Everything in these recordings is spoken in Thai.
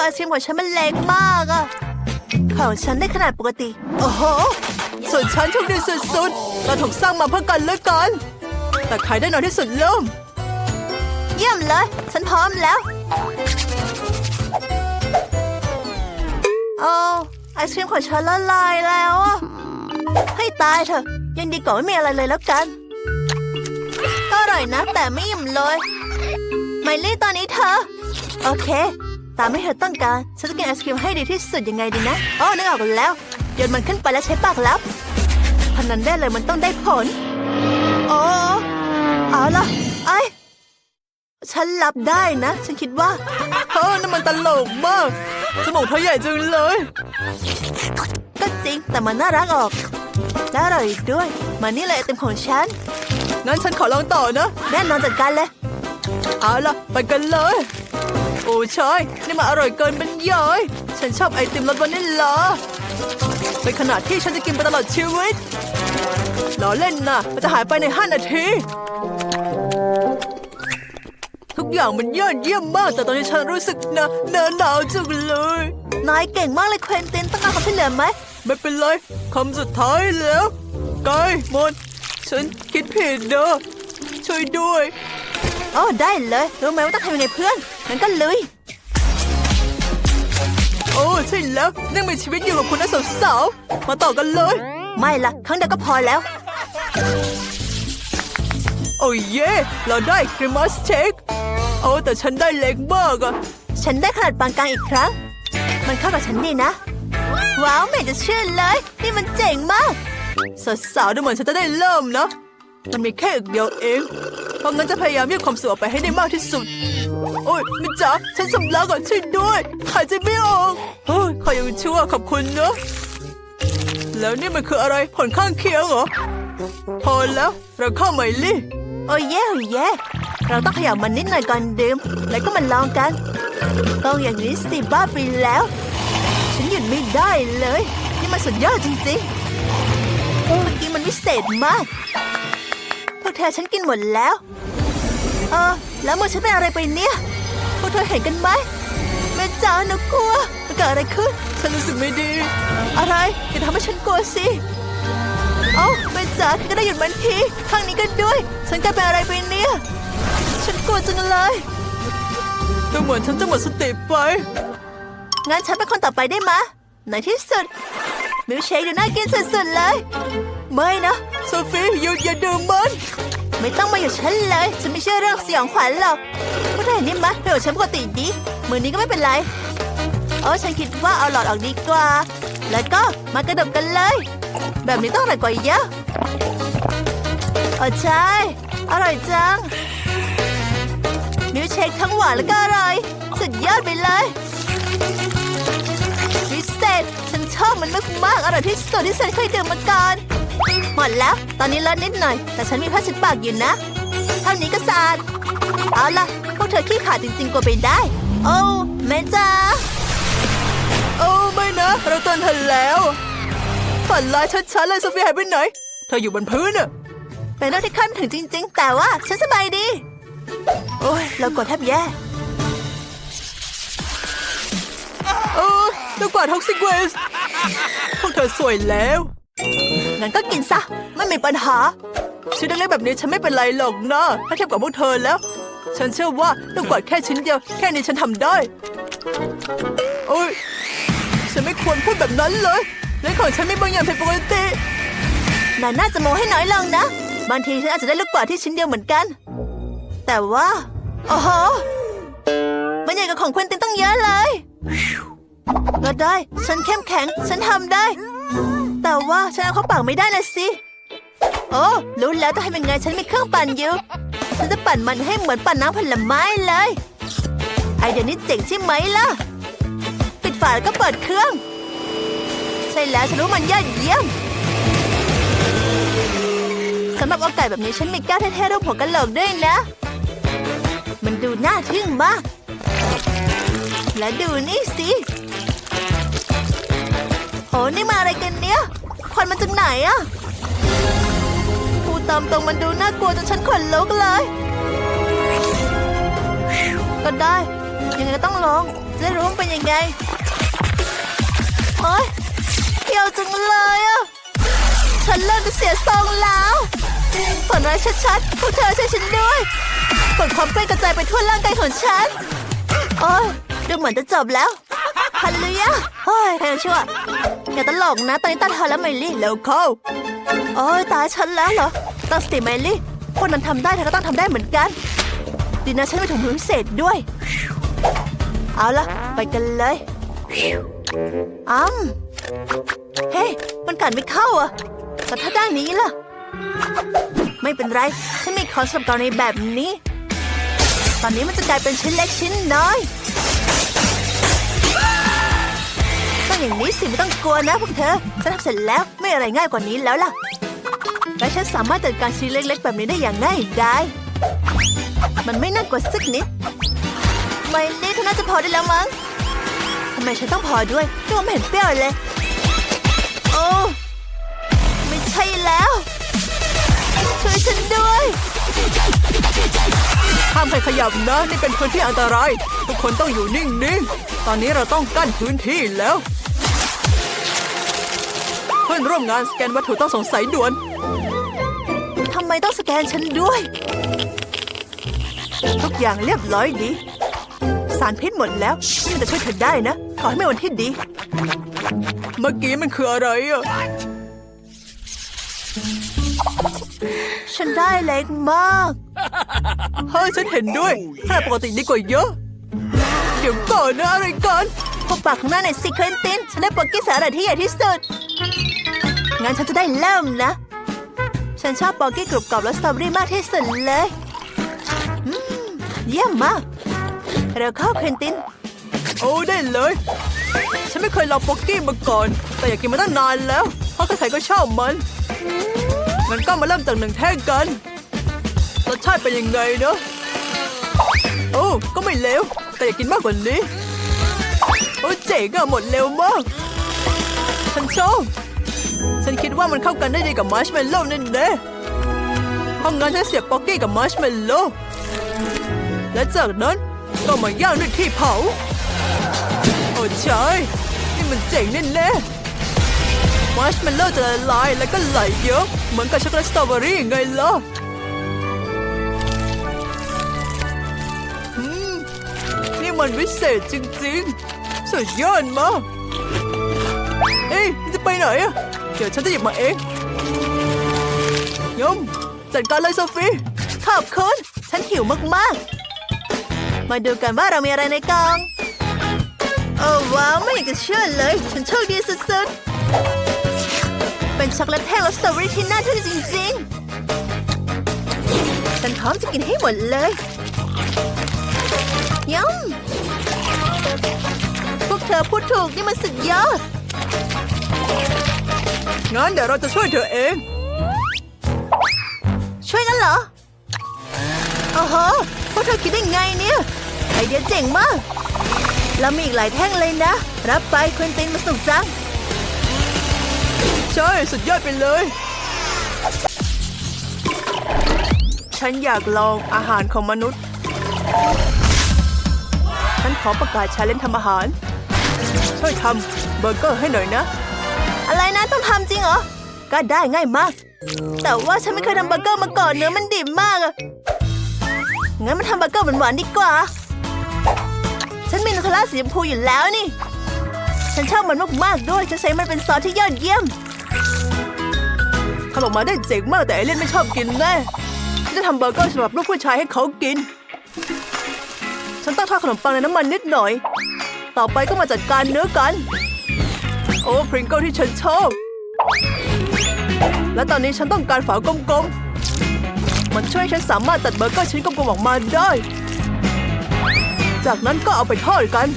ไอศครีมของฉันมันเล็กมากอะของฉันได้ขนาดปกติ โอ้โห ส่วนฉันโชคดีสุดๆเราถูกสร้างมาเพื่อกันและกัน แต่ใครได้น้อยที่สุดเริ่ม เยี่ยมเลย ฉันพร้อมแล้วโอ้ไอศครีมของฉันละลายแล้วอะให้ตายเถอะ ยังดีกว่าไม่มีอะไรเลยแล้วกัน ก็อร่อยนะ แต่ไม่อิ่มเลยไมลี่ตอนนี้เธอ โอเค ตามที่เธอต้องการ ฉันจะกินไอศครีมให้ดีที่สุดยังไงดีนะอ๋อนึกออกแล้วโยนมันขึ้นไปแล้วใช้ปากรับพนันได้เลยมันต้องได้ผลโอ้เอาล่ะไอ้ฉันรับได้นะ ฉันคิดว่าเฮ้นั่นมันตลกมากสมองเธอใหญ่จังเลย ก็จริงแต่มันน่ารักออกและอร่อยอีกด้วย มานี่เลยไอติมของฉัน งั้นฉันขอลองต่อนะ แน่นอนจัดการเลย เอาล่ะ ไปกันเลย โอ้ชายนี่มันอร่อยเกินบรรยายฉันชอบไอติมรสวานิลลาเป็นขนาดที่ฉันจะกินไปตลอดชีวิตล้อเล่นนะมันจะหายไปใน5นาที ทุกอย่างมันยอดเยี่ยมมาก แต่ตอนนี้ฉันรู้สึกหนาหนาหนาวจังเลย นายเก่งมากเลยเควินตินต้องการความช่วยเหลือไหม ไม่เป็นไรคำสุดท้ายแล้วกายมนฉันคิดผิดเด้อช่วยด้วย อ๋อได้เลย รู้ไหมว่าต้องทำยังไงเพื่อนงั้นก็ลุย โอ้ใช่แล้วยังมีชีวิตอยู่กับคุณนะสาวๆมาต่อกันเลย ไม่ละครั้งเดียวก็พอแล้ว โอ้เย่เราได้ครีมัสเชคโอ้แต่ฉันได้เล็กมากอะฉันได้ขนาดปานกลางอีกครั้ง มันเข้ากับฉันดีนะ ว้าวไม่จะเชื่อเลย นี่มันเจ๋งมากสาวๆดูเหมือนฉันจะได้เริ่มนะ มันมีแค่อีกเดียวเอง เพราะงั้นจะพยายามยืดความสุขออกไปให้ได้มากที่สุด โอ้ยมิจ๋าฉันสำลักก่อนช่วยด้วยหายใจไม่ออกโอ้ยขอยังชั่วขอบคุณนะ แล้วนี่มันคืออะไรผลข้างเคียงเหรอ พอแล้วเราเข้าไหมลี่ โอ้ยเย่โอ้ยเย่เราต้องขยับมันนิดหน่อยก่อนดื่ม แล้วก็มันลองกัน ต้องอย่างนี้สิบ้าไปแล้ว ฉันหยุดไม่ได้เลย นี่มันสุดยอดจริงๆเมื่อกี้มันวิเศษมาก วกเธอฉันกินหมดแล้ว เออ แล้วมือฉันเป็นอะไรไปเนี่ยพวกเธอเห็นกันไหมแม่จ๋าหนูกลัวมันเกิดอะไรขึ้น ฉันรู้สึกไม่ดี อะไรอย่าทำให้ฉันกลัวสิเอ้าแม่จ๋าเธอก็ได้หยุดมันทีข้างนี้ก็ด้วย ฉันกลายเป็นอะไรไปเนี่ย ฉันกลัวจังเลยดูเหมือนฉันจะหมดสติไป งั้นฉันเป็นคนต่อไปได้มะในที่สุด มิลค์เชคดูน่ากินสุดๆเลย ไม่นะ โซฟีหยุดอย่าดื่มมัน ไม่ต้องมาอยู่ฉันเลย ฉันไม่เชื่อเรื่องสยองขวัญหรอกพวกเธอเห็นนี่มะเธอกับฉันปกติดีมือนี้ก็ไม่เป็นไรเออฉันคิดว่าเอาหลอดออกดีกว่า แล้วก็มากระดมกันเลย แบบนี้ต้องอร่อยกว่าเยอะโอ้ใช่อร่อยจังมิลเชคทั้งหวานแล้วก็อร่อย สุดยอดไปเลยวิเศษฉันชอบมันมากๆอร่อยที่สุดที่ฉันเคยดื่มมาก่อน หมดแล้ว ตอนนี้เลอะนิดหน่อย แต่ฉันมีผ้าเช็ดปากอยู่นะ เท่านี้ก็สะอาด เอาล่ะ พวกเธอขี้ขลาดจริงๆกว่าไปได้ โอ้แม่จ้าโอ้ไม่นะ เราต้นเธอแล้ว ฝันร้ายชัดๆเลยโซฟีหายไปไหน เธออยู่บนพื้นอะเป็นเรื่องที่คาดไม่ถึงจริง ๆ แต่ว่าฉันสบายดี โอ้ยเรากดแทบแย่เออเรากวาดท็อกซิกเวสพวกเธอสวยแล้ว งั้นก็กินซะ ไม่มีปัญหาชิ้นเล็กๆแบบนี้ฉันไม่เป็นไรหรอกนะถ้าเทียบกับพวกเธอแล้ว ฉันเชื่อว่าลูกกวาดแค่ชิ้นเดียว แค่นี้ฉันทำได้โอ้ยฉันไม่ควรพูดแบบนั้นเลยในของฉันมีบางอย่างผิดปกตินายน่าจะโมให้น้อยลงนะ บางทีฉันอาจจะได้ลูกกวาดที่ชิ้นเดียวเหมือนกัน แต่ว่าโอ้โหมันใหญ่กว่าของควินตินตั้งเยอะเลยก็ได้ ฉันเข้มแข็ง ฉันทำได้ แต่ว่าฉันเอาเข้าปากไม่ได้นะสิ โอ้รู้แล้วจะทำยังไงฉันมีเครื่องปั่นอยู่ ฉันจะปั่นมันให้เหมือนปั่นน้ำผลไม้เลย ไอเดียนี้เจ๋งใช่ไหมล่ะ ปิดฝาแล้วก็เปิดเครื่อง ใช่แล้วฉันรู้มันยอดเยี่ยมสำหรับโอกาสแบบนี้ฉันมีแก้วเท่ๆรูปหัวกะโหลกด้วยนะ มันดูน่าทึ่งมาก และดูนี่สิ โหนี่มาอะไรกันเนี่ยควันมาจากไหนอะพูดตามตรงมันดูน่ากลัวจนฉันขนลุกเลย ก็ได้ ยังไงก็ต้องลองจะรู้ว่าเป็นยังไงโอ๊ยเที่ยวจังเลยอะฉันเริ่มจะเสียทรงแล้วฝันร้ายชัดๆพวกเธอช่วยฉันด้วยฝนความเกล้กระจายไปทั่วร่างกายของฉันโอ้ยดูเหมือนจะจบแล้วฮาเลลูยาเฮ้ยใครจะชั่ว อย่าตลกนะ ตอนนี้ตาเธอแล้วไมลี่เร็วเข้าโอ้ยตาฉันแล้วเหรอตั้งสติไมลี่คนนั้นทำได้เธอก็ต้องทำได้เหมือนกัน ดีนะฉันไม่ถุงมือพิเศษด้วย เอาละไปกันเลยอ้ำเฮ้ยมันกัดไม่เข้าอะแต่ถ้าด้านนี้ล่ะ ไม่เป็นไรฉันมีคอสสำหรับกรณีแบบนี้ ตอนนี้มันจะกลายเป็นชิ้นเล็กชิ้นน้อย อย่างนี้สิไม่ต้องกลัวนะพวกเธอฉันทำเสร็จแล้วไม่อะไรง่ายกว่านี้แล้วล่ะและฉันสามารถจัดการชิ้นเล็ก ๆ แบบนี้ได้อย่างง่ายดายมันไม่น่ากลัวสักนิดไม่นี่เธอน่าจะพอได้แล้วมั้งทำไมฉันต้องพอด้วยตัวไม่เห็นเปรี้ยวเลย โอ้ไม่ใช่แล้ว ช่วยฉันด้วยห้ามใครขยับนะ นี่เป็นพื้นที่อันตราย ทุกคนต้องอยู่นิ่งๆ ตอนนี้เราต้องกั้นพื้นที่แล้ว อนร่วมงานสแกนวัตถุต้องสงสัยด่วน ทำไมต้องสแกนฉันด้วย ทุกอย่างเรียบร้อยดี สารพิษหมดแล้วนี่มันจะช่วยเธอได้นะ ขอให้เป็นวันที่ดี เมื่อกี้มันคืออะไรอะฉันได้เล็กมาก เฮ้ยฉันเห็นด้วยขนาดปกติดีกว่าเยอะ เดี๋ยวก่อนนะอะไรกัน พบปากข้างหน้าในซีเครนติน ฉันได้โปรกี้สาหร่ายที่ใหญ่ที่สุด งั้นฉันจะได้เริ่มนะ ฉันชอบโปรกี้กรุบกรอบและสตรอเบอรี่มากที่สุดเลยเยี่ยมมาก เร็วเข้าเครนติน โอ้ได้เลย ฉันไม่เคยลองปอกกี้มาก่อน แต่อยากกินมาตั้งนานแล้ว เพราะใครๆก็ชอบมันงั้นก็มาเริ่มจากหนึ่งแท่งกัน รสชาติเป็นยังไงเนอะโอ้ก็ไม่เลวแต่อยากกินมากกว่านี้ โอ้เจ๋งอะหมดเร็วมาก ฉันชอบ ฉันคิดว่ามันเข้ากันได้ดีกับมาร์ชเมลโล่แน่ๆเพราะงั้นฉันเสียบป๊อกกี้กับมาร์ชเมลโล่และจากนั้นก็มาย่างด้วยที่เผา โอ้ใช่นี่มันเจ๋งแน่ๆมัชเมลโล่จะละลายแล้วก็ไหลเยอะ เหมือนกับช็อกโกแลตสตรอเบอรี่ไงล่ะอืมนี่มันวิเศษจริงๆ สุดยอดมากเอ้ยจะไปไหนอะเดี๋ยวฉันจะหยิบมาเองยมจัดการเลยโซฟีขอบคุณฉันหิวมากๆ มาดูกันว่าเรามีอะไรในกล่องโอ้ว้าวไม่อยากจะเชื่อเลย ฉันโชคดีสุดๆ เป็นช็อกโกแลตแท่งและสตรอเบอรี่ที่น่าทึ่งจริงๆ ฉันพร้อมจะกินให้หมดเลยยำพวกเธอพูดถูกนี่มันสุดยอด งั้นเดี๋ยวเราจะช่วยเธอเอง ช่วยกันเหรอโอ้โหพวกเธอคิดได้ไงเนี่ย ไอเดียเจ๋งมาก แล้วมีอีกหลายแท่งเลยนะ รับไปควินตินมาสนุกจัง ใช่ สุดยอดไปเลย ฉันอยากลองอาหารของมนุษย์ ฉันขอประกาศชาเลนจ์ทำอาหาร ช่วยทำเบอร์เกอร์ให้หน่อยนะ อะไรนะต้องทำจริงเหรอ ก็ได้ง่ายมาก แต่ว่าฉันไม่เคยทำเบอร์เกอร์มาก่อนเนื้อมันดิบมากอะงั้นมาทำเบอร์เกอร์หวานๆดีกว่า ฉันมีนูเทลล่าสีชมพูอยู่แล้วนี่ ฉันชอบมันมากๆด้วยจะใช้มันเป็นซอสที่ยอดเยี่ยมทำออกมาได้เจ๋งมากแต่เอเลนไม่ชอบกินแน่ฉันจะทำเบอร์เกอร์สำหรับลูกผู้ชายให้เขากิน ฉันต้องทอดขนมปังในน้ำมันนิดหน่อย ต่อไปก็มาจัดการเนื้อกัน โอ้พริงเกิลที่ฉันชอบ และตอนนี้ฉันต้องการฝากลมๆ มันช่วยฉันสามารถตัดเบอร์เกอร์ชิ้นกลมๆออกมาได้ จากนั้นก็เอาไปทอดกัน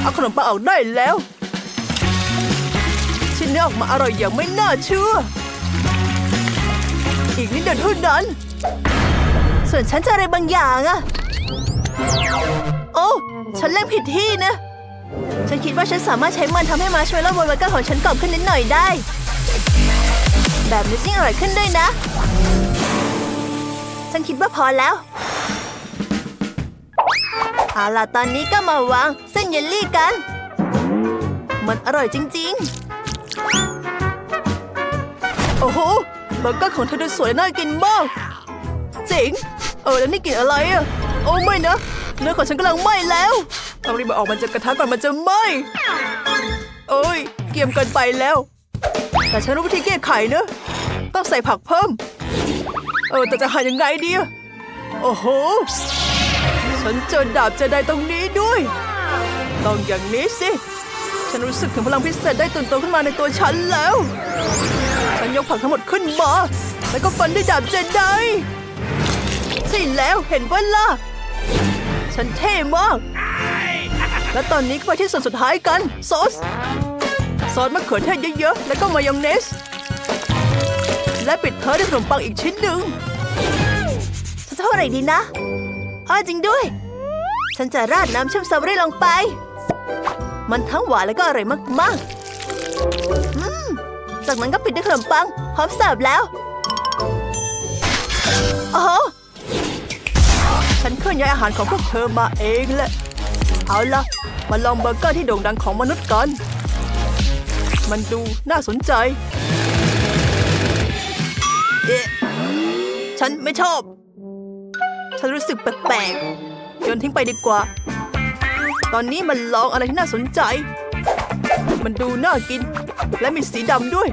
เอาขนมปังออกได้แล้ว ชิ้นนี้ออกมาอร่อยอย่างไม่น่าเชื่อ อีกนิดเดียวเท่านั้น ส่วนฉันจะอะไรบางอย่างอะโอ้ ฉันเล่นผิดที่นะ ฉันคิดว่าฉันสามารถใช้มันทำให้มาชเมลโล่บนเบอร์เกอร์ของฉันกรอบขึ้นนิดหน่อยได้ แบบนี้ยิ่งอร่อยขึ้นด้วยนะ ฉันคิดว่าพอแล้ว เอาล่ะตอนนี้ก็มาวางเส้นเยลลี่กัน มันอร่อยจริงโอ้โหเบอร์เกอร์ของเธอดูสวยน่ากินมากเจ๋งเออแล้วนี่กลินอะไรอะ โอ้ไม่นะเนื้อของฉันกำลังไหม้แล้ว ต้องรีบเอาออกมาจากกระทะก่อนมันจะไหม้โอ้ยเกียมเกินไปแล้ว แต่ฉันรู้วิธีแก้ไขเนอะต้องใส่ผักเพิ่ม เออแต่จะหายังไงดีโอ้โห ฉันเจอดาบเจอไดตรงนี้ด้วย ต้องอย่างนี้สิ ฉันรู้สึกถึงพลังพิเศษได้ตื่นตัวขึ้นมาในตัวฉันแล้ว ฉันยกผักทั้งหมดขึ้นมา แล้วก็ฟันด้วยดาบเจไดใช่แล้วเห็นปะล่ะ ฉันเท่มาก และตอนนี้ก็ไปที่ส่วนสุดท้ายกัน ซอส ซอสมะเขือเทศเยอะๆ แล้วก็มายองเนส และปิดเท้ายด้วยขนมปังอีกชิ้นหนึ่งจะเท่าไหร่ดีนะอ้อจริงด้วย ฉันจะราดน้ำเชื่อมสตรอเบอรี่ลงไป มันทั้งหวานแล้วก็อร่อยมากๆอืมจากนั้นก็ปิดด้วยขนมปัง พร้อมเสิร์ฟแล้วโอ้ฉันเคลื่อนย้ายอาหารของพวกเธอมาเองแหละ เอาละมาลองเบอร์เกอร์ที่โด่งดังของมนุษย์กัน มันดูน่าสนใจ เอ๊ะ ฉันไม่ชอบ ฉันรู้สึกแปลกๆโยนทิ้งไปดีกว่า ตอนนี้มันลองอะไรที่น่าสนใจ มันดูน่ากิน และมีสีดำด้วย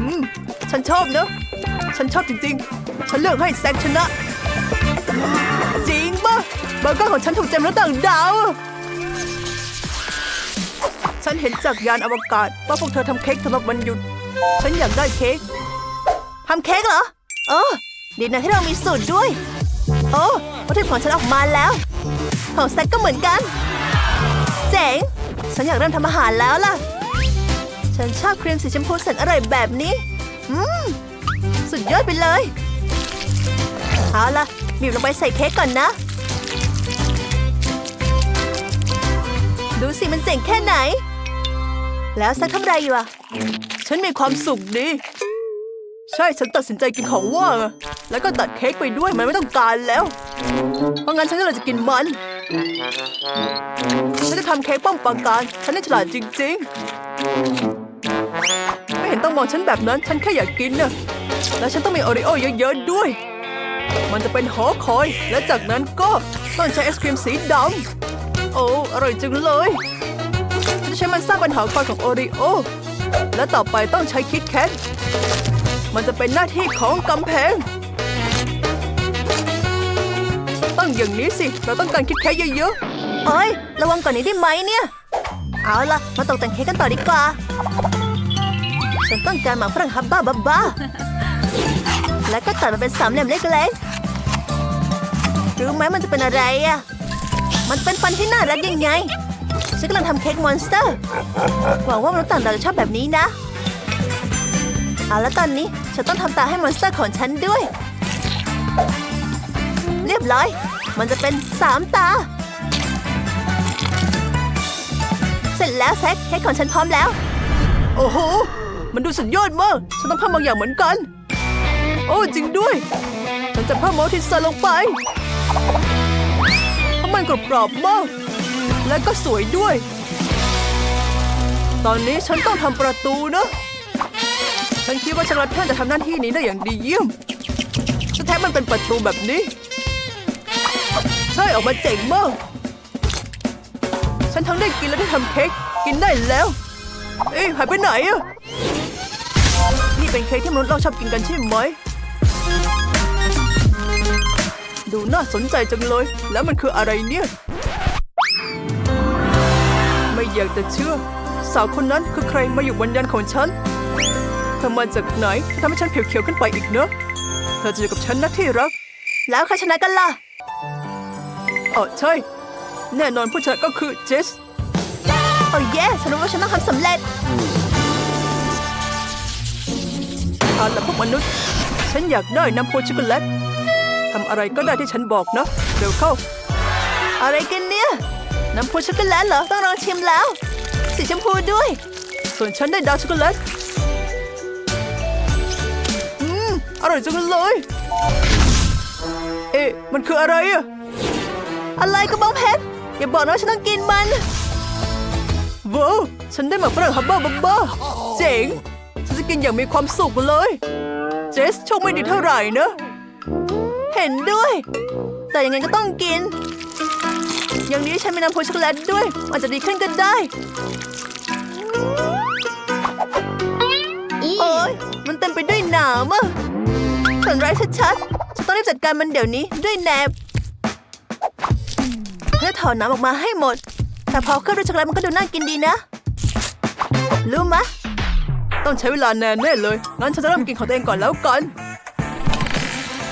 อืม ฉันชอบเนอะ ฉันชอบจริงๆ ฉันเลือกให้แซคชนะ บอร์เกอร์ของฉันถูกใจมนุษย์ต่างดาว ฉันเห็นจากยานอวกาศว่าพวกเธอทำเค้กสำหรับวันหยุด ฉันอยากได้เค้กทำเค้กเหรอ เออ ดีนะที่เรามีสูตรด้วย โอ้วัตถุดิบของฉันออกมาแล้ว ของแซกก็เหมือนกัน เจ๋ง ฉันอยากเริ่มทำอาหารแล้วล่ะ ฉันชอบครีมสีชมพูแสนอร่อยแบบนี้ อืม สุดยอดไปเลย เอาล่ะบีบลงไปใส่เค้กก่อนนะ เจ๋งแค่ไหน แล้วแซกทำอะไรอยู่อะฉันมีความสุขดี ใช่ฉันตัดสินใจกินของว่างแล้วก็ตัดเค้กไปด้วยมันไม่ต้องการแล้ว เพราะงั้นฉันก็เลยจะกินมัน ฉันจะทำเค้กป้องปางการ ฉันนี่ฉลาดจริง ๆ ไม่เห็นต้องมองฉันแบบนั้น ฉันแค่อยากกินน่ะแล้วฉันต้องมีโอริโอเยอะๆด้วย มันจะเป็นหอคอย และจากนั้นก็ต้องใช้ไอศครีมสีดำโอ้ อร่อยจังเลย ฉันจะใช้มันสร้างป็นหอคอยของโอริโอ และต่อไปต้องใช้คิดแคทมันจะเป็นหน้าที่ของกำแพง ต้องอย่างนี้สิ เราต้องการคิดแคทเยอะเอ้ย ระวังก่อนนี้ได้ไหมเนี่ย เอาล่ะ มาตกแต่งเค้กกันต่อดีกว่า ฉันต้องการหมากฝรั่งฮับบ้าบ้าแล้วก็ตัดมาเป็นสามเหลี่ยมเล็กๆ รู้ไหมมันจะเป็นอะไรอะ มันเป็นฟันที่น่ารักยังไง ฉันกำลังทำเค้กมอนสเตอร์ หวังว่ามนุษย์ต่างดาวจะชอบแบบนี้นะ เอาแล้วตอนนี้ฉันต้องทำตาให้มอนสเตอร์ของฉันด้วย เรียบร้อย มันจะเป็นสามตา เสร็จแล้วแซคเค้กของฉันพร้อมแล้ว โอ้โห มันดูสุดยอดมาก ฉันต้องเพิ่มบางอย่างเหมือนกัน โอ้จริงด้วย ฉันจะเพิ่มมอลทิสซอร์ลงไปเพราะมันกรอบๆมาก และก็สวยด้วย ตอนนี้ฉันต้องทำประตูนะ ฉันคิดว่าช็อกโกแลตแท่นจะทำหน้าที่นี้ได้อย่างดีเยี่ยมแท้มันเป็นประตูแบบนี้ ใช่ออกมาเจ๋งมาก ฉันทั้งได้กินและได้ทำเค้กกินได้แล้ว เอ้ยหายไปไหนอะนี่เป็นเค้กที่มนุษย์เราชอบกินกันใช่ไหม ดูน่าสนใจจังเลย แล้วมันคืออะไรเนี่ย อยากจะเชื่อ สาวคนนั้นคือใครมาอยู่บนยันของฉันเธอมาจากไหนทำให้ฉันเขียวๆขึ้นไปอีกเนอะเธอจะอยู่กับฉันนะที่รัก แล้วใครชนะกันล่ะอ๋อใช่ แน่นอนผู้ชนะก็คือเจสโอ้เย่ฉันรู้ว่าฉันต้องทำสำเร็จเอาละพวกมนุษย์ ฉันอยากได้น้ำพุช็อกโกแลตทำอะไรก็ได้ที่ฉันบอกนะเร็วเข้า อะไรกันเน้ำพุช็อกโกแลตเหรอต้องลองชิมแล้ว สีชมพูด้วย ส่วนฉันได้ดาร์กช็อกโกแลตอืมอร่อยจังเลย เอ๊ะมันคืออะไรอะอะไรกระบองเพชรอย่าบอกนะว่าฉันต้องกินมันว้าวฉันได้หมาฝรั่งฮับเบอร์บับเบอร์เจ๋งฉันจะกินอย่างมีความสุขเลย เจสโชคไม่ดีเท่าไหร่นะ เห็นด้วย แต่ยังไงก็ต้องกิน อย่างนี้ฉันมีน้ำพุช็อกโกแลตด้วยอาจจะดีขึ้นก็ได้ โอ๊ยมันเต็มไปด้วยหนามอะฝันร้ายชัดๆฉันต้องรีบจัดการมันเดี๋ยวนี้ด้วยแนบเพื่อถอนน้ำออกมาให้หมด แต่พอเคลือบด้วยช็อกโกแลตมันก็ดูน่ากินดีนะ รู้มะ ต้องใช้เวลานานแน่เลย งั้นฉันจะเริ่มกินของตัวเองก่อนแล้วกัน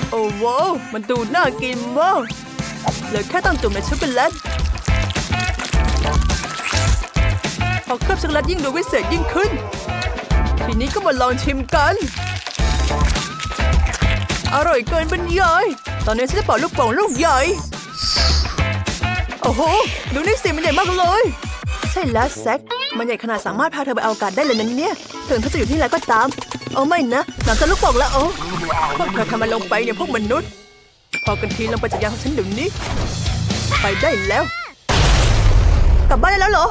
โอ้ว้าวมันดูน่ากินมาก เหลือแค่ต้องจุ่มในช็อกโกแลตพอเคลือบช็อกโกแลตยิ่งดูวิเศษยิ่งขึ้น ทีนี้ก็มาลองชิมกัน อร่อยเกินบรรยายตอนนี้ฉันจะเป่าลูกโป่งลูกใหญ่ โอ้โห ดูนี่สิมันใหญ่มากเลย ใช่แล้วแซคมันใหญ่ขนาดสามารถพาเธอไปเอาอากาศได้เลยนะเนี่ย ถึงเธอจะอยู่ที่ไหนก็ตาม เอาไม่นะหนังจะลูกโป่งแล้วโอ้พวกเธอทำมันลงไปเนี่ยพวกมนุษย์ พอกันทีลงไปจากยานของฉันเดี๋ยวนี้ ไปได้แล้ว กลับบ้านได้แล้วเหรอ